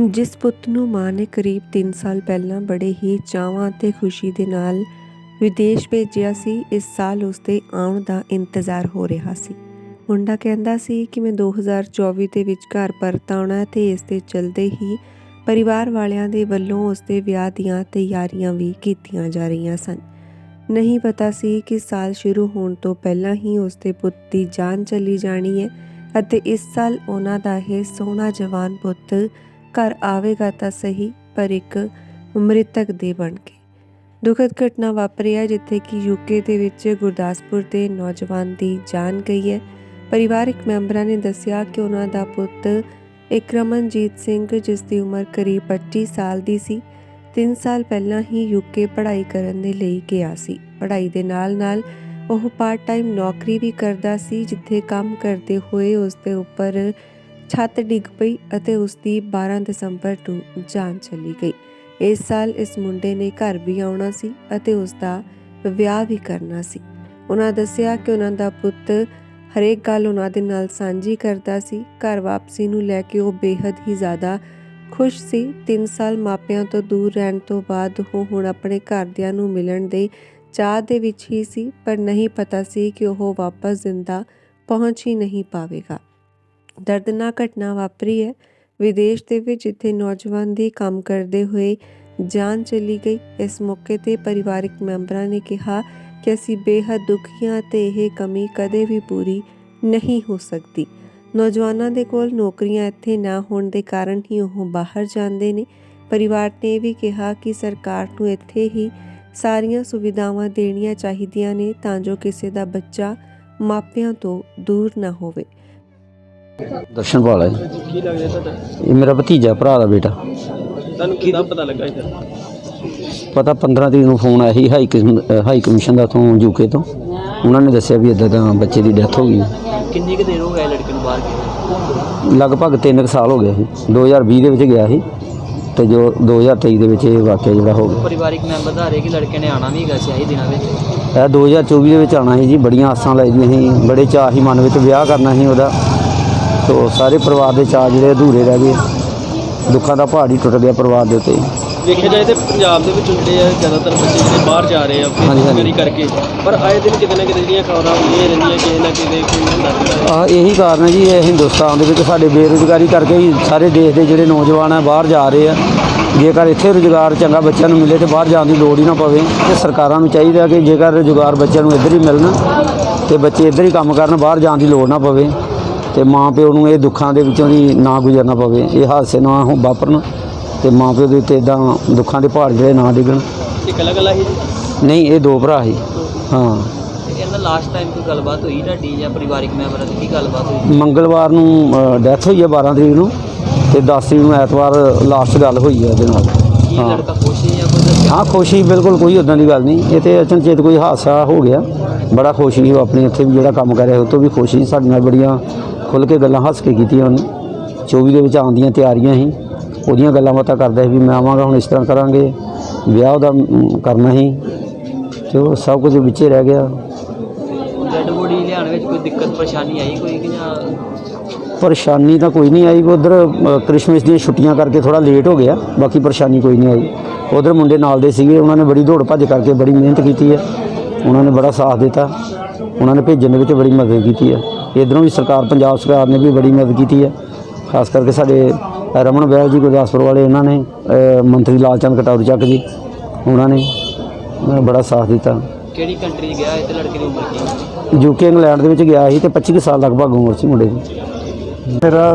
ਜਿਸ ਪੁੱਤ ਨੂੰ ਮਾਂ ਨੇ ਕਰੀਬ 3 ਸਾਲ ਪਹਿਲਾਂ ਬੜੇ ਹੀ ਚਾਵਾਂ ਅਤੇ ਖੁਸ਼ੀ ਦੇ ਨਾਲ ਵਿਦੇਸ਼ ਭੇਜਿਆ ਸੀ, ਇਸ ਸਾਲ ਉਸਦੇ ਆਉਣ ਦਾ ਇੰਤਜ਼ਾਰ ਹੋ ਰਿਹਾ ਸੀ। ਮੁੰਡਾ ਕਹਿੰਦਾ ਸੀ ਕਿ ਮੈਂ 2024 ਦੇ ਵਿੱਚ ਘਰ ਪਰਤ ਆਉਣਾ ਹੈ ਤੇ ਇਸ ਦੇ ਚਲਦੇ ਹੀ ਪਰਿਵਾਰ ਵਾਲਿਆਂ ਦੇ ਵੱਲੋਂ ਉਸ ਦੇ ਵਿਆਹ ਦੀਆਂ ਤਿਆਰੀਆਂ ਵੀ ਕੀਤੀਆਂ ਜਾ ਰਹੀਆਂ ਸਨ। ਨਹੀਂ ਪਤਾ ਸੀ ਕਿ ਸਾਲ ਸ਼ੁਰੂ ਹੋਣ ਤੋਂ ਪਹਿਲਾਂ ਹੀ ਉਸ ਦੇ ਪੁੱਤ ਦੀ ਜਾਨ ਚਲੀ ਜਾਣੀ ਹੈ ਅਤੇ ਇਸ ਸਾਲ ਉਹਨਾਂ ਦਾ ਇਹ ਸੋਹਣਾ ਜਵਾਨ ਪੁੱਤ ਘਰ ਆਵੇਗਾ ਤਾਂ ਸਹੀ, ਪਰ ਇੱਕ ਮ੍ਰਿਤਕ ਦੇ ਬਣ ਕੇ। ਦੁਖਦ ਘਟਨਾ ਵਾਪਰੀ ਹੈ, ਜਿੱਥੇ ਕਿ ਯੂਕੇ ਦੇ ਵਿੱਚ ਗੁਰਦਾਸਪੁਰ ਦੇ ਨੌਜਵਾਨ ਦੀ ਜਾਨ ਗਈ ਹੈ। ਪਰਿਵਾਰਕ ਮੈਂਬਰਾਂ ਨੇ ਦੱਸਿਆ ਕਿ ਉਹਨਾਂ ਦਾ ਪੁੱਤ ਇਕਰਮਨਜੀਤ ਸਿੰਘ, ਜਿਸ ਦੀ ਉਮਰ ਕਰੀਬ 25 ਸਾਲ ਦੀ ਸੀ 3 ਸਾਲ ਪਹਿਲਾਂ ਹੀ ਯੂਕੇ ਪੜ੍ਹਾਈ ਕਰਨ ਦੇ ਲਈ ਗਿਆ ਸੀ। ਪੜ੍ਹਾਈ ਦੇ ਨਾਲ-ਨਾਲ ਉਹ ਪਾਰਟ ਟਾਈਮ ਨੌਕਰੀ ਵੀ ਕਰਦਾ ਸੀ, ਜਿੱਥੇ ਕੰਮ ਕਰਦੇ ਹੋਏ ਉਸ ਦੇ ਉੱਪਰ ਛੱਤ ਡਿੱਗ ਪਈ ਅਤੇ ਉਸ ਦੀ 12 ਦਸੰਬਰ ਨੂੰ ਜਾਨ ਚਲੀ ਗਈ। ਇਸ ਸਾਲ ਇਸ ਮੁੰਡੇ ਨੇ ਘਰ ਵੀ ਆਉਣਾ ਸੀ ਅਤੇ ਉਸ ਦਾ ਵਿਆਹ ਵੀ ਕਰਨਾ ਸੀ। ਉਹਨਾਂ ਦੱਸਿਆ ਕਿ ਉਹਨਾਂ ਦਾ ਪੁੱਤ ਹਰੇਕ ਗੱਲ ਉਹਨਾਂ ਦੇ ਨਾਲ ਸਾਂਝੀ ਕਰਦਾ ਸੀ। ਘਰ ਵਾਪਸੀ ਨੂੰ ਲੈ ਕੇ ਉਹ ਬੇहद ਹੀ ਜ਼ਿਆਦਾ ਖੁਸ਼ ਸੀ। 3 ਸਾਲ ਮਾਪਿਆਂ ਤੋਂ ਦੂਰ ਰਹਿਣ ਤੋਂ ਬਾਅਦ ਉਹ ਹੁਣ ਆਪਣੇ ਘਰਦਿਆਂ ਨੂੰ ਮਿਲਣ ਦੇ ਚਾਹ ਦੇ ਵਿੱਚ ਹੀ ਸੀ, ਪਰ ਨਹੀਂ ਪਤਾ ਸੀ ਕਿ ਉਹ ਵਾਪਸ ਜ਼ਿੰਦਾ ਪਹੁੰਚ ਹੀ ਨਹੀਂ ਪਾਵੇਗਾ। ਦਰਦਨਾਕ ਘਟਨਾ ਵਾਪਰੀ ਹੈ। ਵਿਦੇਸ਼ ਦੇ ਵਿੱਚ ਜਿੱਥੇ ਨੌਜਵਾਨ ਦੀ ਕੰਮ ਕਰਦੇ ਹੋਏ ਜਾਨ ਚਲੀ ਗਈ, ਇਸ ਮੌਕੇ ਤੇ ਪਰਿਵਾਰਕ ਮੈਂਬਰਾਂ ਨੇ ਕਿਹਾ ਕਿ ਅਸੀਂ ਬੇहद ਦੁਖੀ ਹਾਂ ਤੇ ਇਹ ਕਮੀ ਕਦੇ ਵੀ ਪੂਰੀ ਨਹੀਂ ਹੋ ਸਕਦੀ। ਨੌਜਵਾਨਾਂ ਦੇ ਕੋਲ ਨੌਕਰੀਆਂ ਇੱਥੇ ਨਾ ਹੋਣ ਦੇ ਕਾਰਨ ਹੀ ਉਹ ਬਾਹਰ ਜਾਂਦੇ ਨੇ। ਪਰਿਵਾਰ ਨੇ ਇਹ ਵੀ ਕਿਹਾ ਕਿ ਸਰਕਾਰ ਨੂੰ ਇੱਥੇ ਹੀ ਸਾਰੀਆਂ ਸੁਵਿਧਾਵਾਂ ਦੇਣੀਆਂ ਚਾਹੀਦੀਆਂ ਨੇ ਤਾਂ ਜੋ ਕਿਸੇ ਦਾ ਬੱਚਾ ਮਾਪਿਆਂ ਤੋਂ ਦੂਰ ਨਾ ਹੋਵੇ। ਦਰਸ਼ਨਪਾਲ ਹੈ। ਕੀ ਲੱਗਦਾ ਤੁਹਾਡਾ ਇਹ ਮੇਰਾ ਭਤੀਜਾ ਭਰਾ ਦਾ ਬੇਟਾ। ਤੁਹਾਨੂੰ ਕਿਦਾਂ ਪਤਾ ਲੱਗਾ ਇਹ ਪਤਾ 15 ਤਰੀਕ ਨੂੰ ਫੋਨ ਆਇਆ ਸੀ high commission uh, high commission ਦਾ ਤੋਂ ਯੂਕੇ ਤੋਂ। ਉਹਨਾਂ ਨੇ ਦੱਸਿਆ ਵੀ ਇਦਾਂ ਦਾ ਬੱਚੇ ਦੀ ਡੈਥ ਹੋ ਗਈ। ਕਿੰਨੀ ਕੁ ਦੇਰ ਹੋ ਗਿਆ ਲੜਕੇ ਨੂੰ ਬਾਹਰ ਗਏ? ਲਗਭਗ 3 ਸਾਲ ਹੋ ਗਏ ਸੀ। 2020 ਦੇ ਵਿੱਚ ਗਿਆ ਸੀ ਤੇ ਜੋ 2023 ਦੇ ਵਿੱਚ ਇਹ ਵਾਕਿਆ ਜਿਹੜਾ ਹੋ ਗਿਆ। ਪਰਿਵਾਰਿਕ ਮੈਂਬਰ ਦਾ ਰਹੇ ਕਿ ਲੜਕੇ ਨੇ ਆਣਾ ਵੀ ਹੈਗਾ ਸੀ ਆਹੀ ਦਿਨਾਂ ਵਿੱਚ। ਇਹ 2024 ਦੇ ਵਿੱਚ ਆਣਾ ਸੀ ਜੀ ਬੜੀਆਂ ਆਸਾਂ ਲਾਈਆਂ ਸੀ ਬੜੇ ਚਾਅ ਸੀ ਮਨ ਵਿੱਚ ਵਿਆਹ ਕਰਨਾ ਸੀ ਉਹਦਾ। ਤੋ ਸਾਰੇ ਪਰਿਵਾਰ ਦੇ ਚਾਅ ਜਿਹੜੇ ਅਧੂਰੇ ਰਹਿ ਗਏ। ਦੁੱਖਾਂ ਦਾ ਪਹਾੜ ਹੀ ਟੁੱਟ ਗਿਆ ਪਰਿਵਾਰ ਦੇ ਉੱਤੇ। ਵੇਖਿਆ ਜਾਏ ਤੇ ਪੰਜਾਬ ਦੇ ਵਿੱਚ ਜਿਹੜੇ ਆ ਜ਼ਿਆਦਾਤਰ ਬੱਚੇ ਜਿਹੜੇ ਬਾਹਰ ਜਾ ਰਹੇ ਆ। ਬੇਰੁਜ਼ਗਾਰੀ ਕਰਕੇ। ਪਰ ਆਏ ਦਿਨ ਕਿਤੇ ਨਾ ਕਿਤੇ ਜਿਹੜੀਆਂ ਖਬਰਾਂ ਹੁੰਦੀਆਂ ਰਹਿੰਦੀਆਂ ਕਿਸੇ ਨਾ ਕਿਸੇ ਕੋਈ ਆ ਇਹੀ ਕਾਰਨ ਹੈ ਜੀ ਇਹ ਹਿੰਦੁਸਤਾਨ ਦੇ ਵਿੱਚ ਸਾਡੇ ਬੇਰੁਜ਼ਗਾਰੀ ਕਰਕੇ ਹੀ ਸਾਰੇ ਦੇਸ਼ ਦੇ ਜਿਹੜੇ ਨੌਜਵਾਨ ਆ ਬਾਹਰ ਜਾ ਰਹੇ ਆ। ਜੇਕਰ ਇੱਥੇ ਰੁਜ਼ਗਾਰ ਚੰਗਾ ਬੱਚਿਆਂ ਨੂੰ ਮਿਲੇ ਤੇ ਬਾਹਰ ਜਾਣ ਦੀ ਲੋੜ ਹੀ ਨਾ ਪਵੇ ਤੇ ਸਰਕਾਰਾਂ ਨੂੰ ਚਾਹੀਦਾ ਕਿ ਜੇਕਰ ਰੁਜ਼ਗਾਰ ਬੱਚਿਆਂ ਨੂੰ ਇੱਧਰ ਹੀ ਮਿਲਣ ਤੇ ਬੱਚੇ ਇੱਧਰ ਹੀ ਕੰਮ ਕਰਨ ਬਾਹਰ ਜਾਣ ਦੀ ਲੋੜ ਨਾ ਪਵੇ। ਤੇ ਮਾਂ ਪਿਓ ਨੂੰ ਇਹ ਦੁੱਖਾਂ ਦੇ ਵਿੱਚੋਂ ਦੀ ਨਾ ਗੁਜ਼ਰਨਾ ਪਵੇ ਇਹ ਹਾਦਸੇ ਨਾ ਹੋ ਵਾਪਰਨ ਤੇ ਮਾਂ ਪਿਓ ਦੇ ਉੱਤੇ ਇਦਾਂ ਦੁੱਖਾਂ ਦੇ ਪਹਾੜ ਜਿਹੜੇ ਨਾ ਡਿੱਗਣ। ਹੀ ਨਹੀਂ ਇਹ ਦੋ ਭਰਾ ਸੀ। ਹਾਂ। ਤੇ ਇਹਨਾਂ ਲਾਸਟ ਟਾਈਮ ਕੋਈ ਗੱਲਬਾਤ ਹੋਈ ਤੁਹਾਡੀ ਜਾਂ ਪਰਿਵਾਰਿਕ ਮੈਂਬਰਾਂ ਦੀ ਕੀ ਗੱਲਬਾਤ ਹੋਈ? ਮੰਗਲਵਾਰ ਨੂੰ ਡੈਥ ਹੋਈ ਹੈ 12 ਤਰੀਕ ਨੂੰ ਤੇ 10 ਤਰੀਕ ਨੂੰ ਐਤਵਾਰ ਲਾਸਟ ਗੱਲ ਹੋਈ ਹੈ ਉਹਦੇ ਨਾਲ। ਕੀ ਹਾਂ। ਲੜਕਾ ਖੁਸ਼ ਹੈ ਜਾਂ ਕੋਈ ਦੱਸਿਆ? ਹਾਂ ਖੁਸ਼ੀ ਬਿਲਕੁਲ ਕੋਈ ਉਦਾਂ ਦੀ ਗੱਲ ਨਹੀਂ। ਇਹ ਤੇ ਅਚਨਚੇਤ ਕੋਈ ਹਾਦਸਾ ਹੋ ਗਿਆ। ਬੜਾ ਖੁਸ਼ ਉਹ ਆਪਣੇ ਇੱਥੇ ਵੀ ਜਿਹੜਾ ਕੰਮ ਕਰ ਰਿਹਾ ਉਹ ਤੋਂ ਵੀ ਖੁਸ਼ ਸਾਡੇ ਨਾਲ ਬੜੀਆਂ ਖੁੱਲ ਕੇ ਗੱਲਾਂ ਹੱਸ ਕੇ ਕੀਤੀਆਂ ਉਹਨੇ। 24 ਦੇ ਵਿੱਚ ਆਉਣ ਦੀਆਂ ਤਿਆਰੀਆਂ ਸੀ। ਉਹਦੀਆਂ ਗੱਲਾਂ ਬਾਤਾਂ ਕਰਦਾ ਸੀ ਵੀ ਮੈਂ ਆਵਾਂਗਾ ਹੁਣ ਇਸ ਤਰ੍ਹਾਂ ਕਰਾਂਗੇ। ਵਿਆਹ ਉਹਦਾ ਕਰਨਾ ਸੀ। ਤੇ ਉਹ ਸਭ ਕੁਝ ਵਿੱਚੇ ਰਹਿ ਗਿਆ। ਡੈਡ ਬੋਡੀ ਲਿਆਉਣ ਵਿੱਚ ਕੋਈ ਦਿੱਕਤ ਪਰੇਸ਼ਾਨੀ ਆਈ ਕੋਈ ਕਿ ਜਾਂ? ਪਰੇਸ਼ਾਨੀ ਤਾਂ ਕੋਈ ਨਹੀਂ ਆਈ। ਉਧਰ ਕ੍ਰਿਸਮਸ ਦੀਆਂ ਛੁੱਟੀਆਂ ਕਰਕੇ ਥੋੜਾ ਲੇਟ ਹੋ ਗਿਆ। ਬਾਕੀ ਪਰੇਸ਼ਾਨੀ ਕੋਈ ਨਹੀਂ ਆਈ। ਉਧਰ ਮੁੰਡੇ ਨਾਲ ਦੇ ਸੀਗੇ। ਉਹਨਾਂ ਨੇ ਬੜੀ ਦੌੜ ਭੱਜ ਕਰਕੇ ਬੜੀ ਮਿਹਨਤ ਕੀਤੀ ਹੈ ਉਹਨਾਂ ਨੇ ਬੜਾ ਸਾਥ ਦਿੱਤਾ। ਉਹਨਾਂ ਨੇ ਭੇਜਣ ਦੇ ਵਿੱਚ ਬੜੀ ਮਦਦ ਕੀਤੀ ਹੈ ਇਧਰੋਂ ਵੀ ਸਰਕਾਰ ਪੰਜਾਬ ਸਰਕਾਰ ਨੇ ਵੀ ਬੜੀ ਮਦਦ ਕੀਤੀ ਹੈ। ਖਾਸ ਕਰਕੇ ਸਾਡੇ ਰਮਨ ਬੈਲ ਜੀ ਗੁਰਦਾਸਪੁਰ ਵਾਲੇ ਉਹਨਾਂ ਨੇ ਮੰਤਰੀ ਲਾਲਚੰਦ ਕਟੌਰ ਚੱਕ ਜੀ ਉਹਨਾਂ ਨੇ ਬੜਾ ਸਾਥ ਦਿੱਤਾ। ਕਿਹੜੀ ਕੰਟਰੀ ਗਿਆ ਇਹ ਤੇ ਲੜਕੇ ਦੀ ਉਮਰ ਕੀ ਯੂਕੇ ਇੰਗਲੈਂਡ ਦੇ ਵਿੱਚ ਗਿਆ ਸੀ ਤੇ 25 ਕੁ ਸਾਲ ਲਗਭਗ ਉਮਰ ਸੀ ਮੁੰਡੇ ਦੀ। ਮੇਰਾ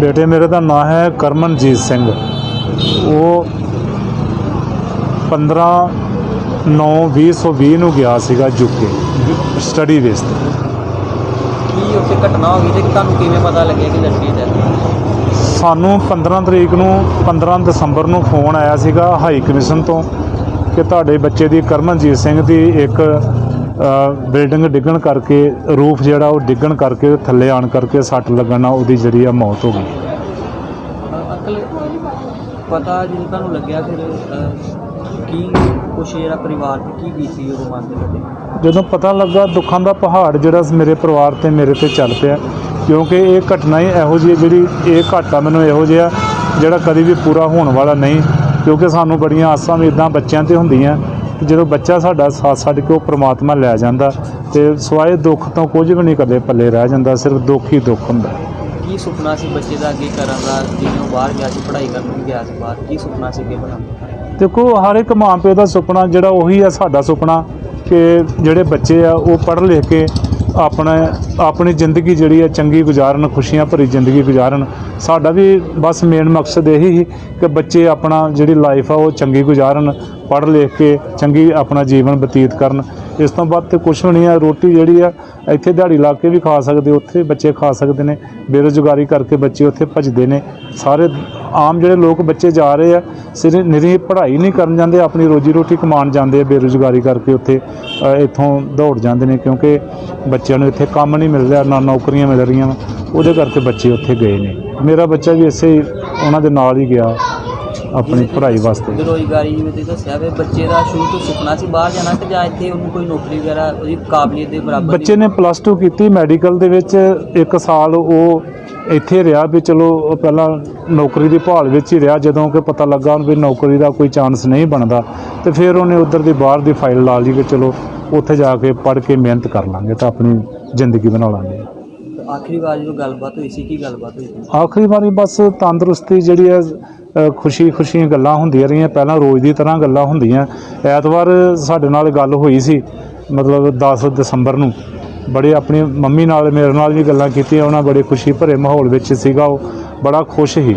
ਬੇਟੇ ਮੇਰੇ ਦਾ ਨਾਮ ਹੈ ਕਰਮਨਜੀਤ ਸਿੰਘ। ਉਹ 15 9 2020 ਨੂੰ ਗਿਆ ਸੀਗਾ ਯੂਕੇ ਸਟੱਡੀ ਬੇਸ ਤੇ ਘਟਨਾ ਹੋ ਗਈ ਤੇ ਤੁਹਾਨੂੰ ਕਿਵੇਂ ਪਤਾ ਲੱਗਿਆ ਕਿ ਲੜਕੀ ਦੀ ਸਾਨੂੰ 15 ਤਰੀਕ ਨੂੰ 15 ਦਸੰਬਰ ਨੂੰ ਫੋਨ ਆਇਆ ਸੀਗਾ ਹਾਈ ਕਮਿਸ਼ਨ ਤੋਂ ਕਿ ਤੁਹਾਡੇ ਬੱਚੇ ਦੀ ਕਰਮਨਜੀਤ ਸਿੰਘ ਦੀ ਇੱਕ ਬਿਲਡਿੰਗ ਡਿੱਗਣ ਕਰਕੇ ਰੂਫ ਜਿਹੜਾ ਉਹ ਡਿੱਗਣ ਕਰਕੇ, ਥੱਲੇ ਆਣ ਕਰਕੇ ਸੱਟ ਲੱਗਣ ਉਹਦੀ ਜਿਹੜੀ ਆ ਮੌਤ ਹੋ ਗਈ। ਪਤਾ ਜਦੋਂ ਤੁਹਾਨੂੰ ਲੱਗਿਆ ਫਿਰ ਅਹ, ਕੀ ਕੁਛ ਜਿਹੜਾ ਪਰਿਵਾਰ ਤੇ ਕੀ ਬੀਤੀ ਉਹ ਮਨ ਦੇ ਵਿੱਚ? ਜਦੋਂ ਪਤਾ ਲੱਗਾ ਦੁੱਖਾਂ ਦਾ ਪਹਾੜ ਜਿਹੜਾ ਮੇਰੇ ਪਰਿਵਾਰ ਤੇ ਮੇਰੇ ਤੇ ਚੱਲ ਪਿਆ ਕਿਉਂਕਿ ਇਹ ਘਟਨਾ ਹੀ ਇਹੋ ਜਿਹੀ ਹੈ ਜਿਹੜੀ ਇਹ ਘਾਟਾ ਮੈਨੂੰ ਇਹੋ ਜਿਹਾ ਜਿਹੜਾ ਕਦੀ ਵੀ ਪੂਰਾ ਹੋਣ ਵਾਲਾ ਨਹੀਂ ਕਿਉਂਕਿ ਸਾਨੂੰ ਬੜੀਆਂ ਆਸਾਂ ਵੀ ਇਦਾਂ ਬੱਚਿਆਂ ਤੇ ਹੁੰਦੀਆਂ ਕਿ ਜਦੋਂ ਬੱਚਾ ਸਾਡਾ ਸਾਥ ਛੱਡ ਕੇ ਉਹ ਪ੍ਰਮਾਤਮਾ ਲੈ ਜਾਂਦਾ ਤੇ ਸਵਾਏ ਦੁੱਖ ਤੋਂ ਕੁਝ ਵੀ ਨਹੀਂ ਕਦੇ ਪੱਲੇ ਰਹਿ ਜਾਂਦਾ ਸਿਰਫ ਦੁੱਖ ਹੀ ਦੁੱਖ ਹੁੰਦਾ। ਕੀ ਸੁਪਨਾ ਸੀ ਬੱਚੇ ਦਾ ਅੱਗੇ ਕਰਨ ਦਾ? ਜਿਵੇਂ ਬਾਹਰ ਗਿਆ ਸੀ, ਪੜ੍ਹਾਈ ਕਰਨ ਵੀ ਗਿਆ ਸੀ ਬਾਹਰ, ਕੀ ਸੁਪਨਾ ਸੀ ਅੱਗੇ ਬਣਾਉਣ ਦਾ? ਦੇਖੋ, ਹਰ ਇੱਕ ਮਾਂ ਪਿਓ ਦਾ ਸੁਪਨਾ ਜਿਹੜਾ ਉਹੀ ਆ ਸਾਡਾ ਸੁਪਨਾ, ਕਿ ਜਿਹੜੇ ਬੱਚੇ ਆ ਉਹ ਪੜ੍ਹ ਲਿਖ ਕੇ ਆਪਣਾ, ਆਪਣੀ ਜ਼ਿੰਦਗੀ ਜਿਹੜੀ ਆ ਚੰਗੀ ਗੁਜ਼ਾਰਨ, ਖੁਸ਼ੀਆਂ ਭਰੀ ਜ਼ਿੰਦਗੀ ਗੁਜ਼ਾਰਨ। ਸਾਡਾ ਵੀ ਬਸ ਮੇਨ ਮਕਸਦ ਇਹੀ ਸੀ ਕਿ ਬੱਚੇ ਆਪਣਾ ਜਿਹੜੀ ਲਾਈਫ ਆ ਉਹ ਚੰਗੀ ਗੁਜ਼ਾਰਨ, ਪੜ੍ਹ ਲਿਖ ਕੇ ਚੰਗੀ ਆਪਣਾ ਜੀਵਨ ਬਤੀਤ ਕਰਨ। ਇਸ ਤੋਂ ਬਾਅਦ ਤੇ ਕੁਛ ਵੀ ਨਹੀਂ ਆ, ਰੋਟੀ ਜਿਹੜੀ ਆ, ਇੱਥੇ ਦਿਹਾੜੀ ਲਾ ਕੇ ਵੀ ਖਾ ਸਕਦੇ, ਉੱਥੇ ਬੱਚੇ ਖਾ ਸਕਦੇ ਨੇ, ਬੇਰੁਜ਼ਗਾਰੀ ਕਰਕੇ ਬੱਚੇ ਉੱਥੇ ਭੱਜਦੇ ਨੇ। ਸਾਰੇ ਆਮ ਜਿਹੜੇ ਲੋਕ ਬੱਚੇ ਜਾ ਰਹੇ ਆ, ਸਿਰ ਨਿਰੀ ਪੜ੍ਹਾਈ ਨਹੀਂ ਕਰਨ ਜਾਂਦੇ, ਆਪਣੀ ਰੋਜੀ ਰੋਟੀ ਕਮਾਉਣ ਜਾਂਦੇ ਆ, ਬੇਰੁਜ਼ਗਾਰੀ ਕਰਕੇ ਉੱਥੇ ਇੱਥੋਂ ਦੌੜ ਜਾਂਦੇ ਨੇ, ਕਿਉਂਕਿ ਬੱਚਿਆਂ ਨੂੰ ਇੱਥੇ ਕੰਮ ਨਹੀਂ ਮਿਲ ਰਿਹਾ, ਨਾ ਨੌਕਰੀਆਂ ਮਿਲ ਰਹੀਆਂ ਉਹਦੇ ਕਰਕੇ ਬੱਚੇ ਉੱਥੇ ਗਏ ਨੇ। ਮੇਰਾ ਬੱਚਾ ਵੀ ਇਸੇ ਹੀ, ਉਹਨਾਂ ਦੇ ਨਾਲ ਹੀ ਗਿਆ। ਆਪਣੀ ਪੜ੍ਹਾਈ ਵਾਸਤੇ। ਬੇਰੁਜ਼ਗਾਰੀ ਜਿਵੇਂ ਤੁਸੀਂ ਦੱਸਿਆ ਵੀ ਬੱਚੇ ਦਾ ਸ਼ੁਰੂ ਤੋਂ ਸੁਪਨਾ ਸੀ ਬਾਹਰ ਜਾਣਾ ਕਿ ਜਾਂ ਇੱਥੇ ਉਹਨੂੰ ਕੋਈ ਨੌਕਰੀ ਵਗੈਰਾ ਉਹਦੀ ਕਾਬਲੀਅਤ ਦੇ ਬਰਾਬਰ ਬੱਚੇ ਨੇ ਪਲੱਸ 2 ਕੀਤੀ ਮੈਡੀਕਲ ਦੇ ਵਿੱਚ ਇੱਕ ਸਾਲ ਉਹ ਇੱਥੇ ਰਿਹਾ ਵੀ ਚਲੋ ਉਹ ਪਹਿਲਾਂ ਨੌਕਰੀ ਦੀ ਭਾਲ ਵਿੱਚ ਹੀ ਰਿਹਾ ਜਦੋਂ ਕਿ ਪਤਾ ਲੱਗਾ ਉਹਨੂੰ ਵੀ ਨੌਕਰੀ ਦਾ ਕੋਈ ਚਾਂਸ ਨਹੀਂ ਬਣਦਾ ਤੇ ਫਿਰ ਉਹਨੇ ਉਧਰ ਦੀ ਬਾਹਰ ਦੀ ਫਾਈਲ ਲਾ ਲਈ ਕਿ ਚਲੋ ਉੱਥੇ ਜਾ ਕੇ ਪੜ੍ਹ ਕੇ ਮਿਹਨਤ ਕਰ ਲਾਂਗੇ ਤਾਂ ਆਪਣੀ ਜ਼ਿੰਦਗੀ ਬਣਾ ਲਾਂਗੇ। ਆਖਰੀ ਵਾਰ ਜਦੋਂ ਗੱਲਬਾਤ ਹੋਈ ਸੀ ਕੀ ਗੱਲਬਾਤ ਹੋਈ ਸੀ? ਆਖਰੀ ਵਾਰੀ ਬਸ ਤੰਦਰੁਸਤੀ ਜਿਹੜੀ ਹੈ ਖੁਸ਼ੀ ਖੁਸ਼ੀਆਂ ਗੱਲਾਂ ਹੁੰਦੀਆਂ ਰਹੀਆਂ। ਪਹਿਲਾਂ ਰੋਜ਼ ਦੀ ਤਰ੍ਹਾਂ ਗੱਲਾਂ ਹੁੰਦੀਆਂ। ਐਤਵਾਰ ਸਾਡੇ ਨਾਲ ਗੱਲ ਹੋਈ ਸੀ, ਮਤਲਬ 10 ਦਸੰਬਰ ਨੂੰ। ਬੜੇ ਆਪਣੀ ਮੰਮੀ ਨਾਲ, ਮੇਰੇ ਨਾਲ ਵੀ ਗੱਲਾਂ ਕੀਤੀਆਂ। ਉਹਨਾਂ ਬੜੇ ਖੁਸ਼ੀ ਭਰੇ ਮਾਹੌਲ ਵਿੱਚ ਸੀਗਾ ਉਹ। ਬੜਾ ਖੁਸ਼ ਸੀ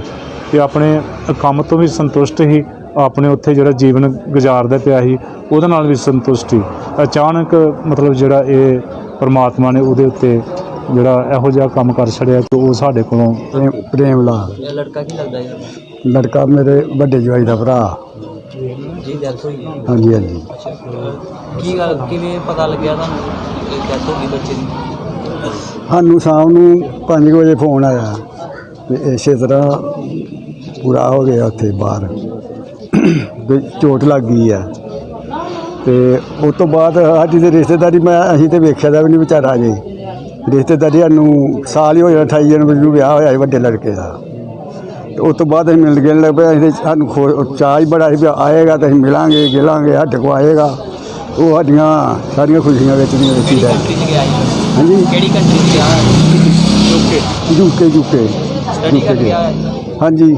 ਤੇ ਆਪਣੇ ਕੰਮ ਤੋਂ ਵੀ ਸੰਤੁਸ਼ਟ ਸੀ। ਆਪਣੇ ਉੱਥੇ ਜਿਹੜਾ ਜੀਵਨ ਗੁਜ਼ਾਰਦਾ ਪਿਆ ਸੀ, ਉਹਦੇ ਨਾਲ ਵੀ ਸੰਤੁਸ਼ਟ ਸੀ। ਅਚਾਨਕ ਮਤਲਬ ਜਿਹੜਾ ਇਹ ਪਰਮਾਤਮਾ ਨੇ ਉਹਦੇ ਉੱਤੇ ਜਿਹੜਾ ਇਹੋ ਜਿਹਾ ਕੰਮ ਕਰ ਛੜਿਆ ਕਿ ਉਹ ਸਾਡੇ ਕੋਲੋਂ ਪ੍ਰੇਮ ਪ੍ਰੇਮ ਲਾਲ ਇਹ ਲੜਕਾ ਕੀ ਲੱਗਦਾ ਜੀ ਲੜਕਾ ਮੇਰੇ ਵੱਡੇ ਜਵਾਈ ਦਾ ਭਰਾ। ਜੀ ਡੈਥ ਹੋਈ ਹੈ। ਹਾਂਜੀ ਹਾਂਜੀ। ਅੱਛਾ ਕੀ ਗੱਲ ਕਿਵੇਂ ਪਤਾ ਲੱਗਿਆ ਤੁਹਾਨੂੰ ਕਿ ਡੈਥ ਹੋ ਗਈ ਬੱਚੇ ਦੀ? ਸਾਨੂੰ ਸ਼ਾਮ ਨੂੰ 5 ਵਜੇ ਫੋਨ ਆਇਆ ਤੇ ਇਸੇ ਤਰ੍ਹਾਂ ਪੂਰਾ ਹੋ ਗਿਆ ਉੱਥੇ ਬਾਹਰ। ਵੀ ਚੋਟ ਲੱਗ ਗਈ ਆ। ਤੇ ਉਸ ਤੋਂ ਬਾਅਦ ਸਾਡੀ ਤੇ ਰਿਸ਼ਤੇਦਾਰੀ ਮੈਂ ਅਸੀਂ ਤੇ ਵੇਖਿਆ ਦਾ ਵੀ ਨਹੀਂ ਵਿਚਾਰਾ ਜੇ ਰਿਸ਼ਤੇਦਾਰੀ ਸਾਨੂੰ ਸਾਲ ਹੀ ਹੋ ਗਿਆ 28 ਜਨਵਰੀ ਨੂੰ ਵਿਆਹ ਹੋਇਆ ਸੀ ਵੱਡੇ ਲੜਕੇ ਦਾ। ਉਸ ਤੋਂ ਬਾਅਦ ਅਸੀਂ ਮਿਲ ਗਿਲਣ ਲੱਗ ਪਏ ਅਸੀਂ ਤੇ ਸਾਨੂੰ ਖੋ ਚਾਹ ਹੀ ਬੜਾ ਸੀ ਵੀ ਆਏਗਾ ਤਾਂ ਅਸੀਂ ਮਿਲਾਂਗੇ ਗਿਲਾਂਗੇ ਸਾਡੇ ਕੋ ਆਏਗਾ ਉਹ ਸਾਡੀਆਂ ਸਾਰੀਆਂ ਖੁਸ਼ੀਆਂ ਵਿੱਚ ਨਹੀਂ ਵਿੱਚ ਹੀ ਕਿਹੜੀ ਰਹਿ ਕੰਟਰੀ 'ਚ ਗਿਆ ਜੀ ਹਾਂਜੀ? ਕਿਹੜੀ ਕੰਟਰੀ 'ਚ ਗਿਆ ਓਕੇ ਯੂਕੇ। ਯੂਕੇ ਸਟੱਡੀ ਗਿਆ। ਹੈ? ਹਾਂਜੀ।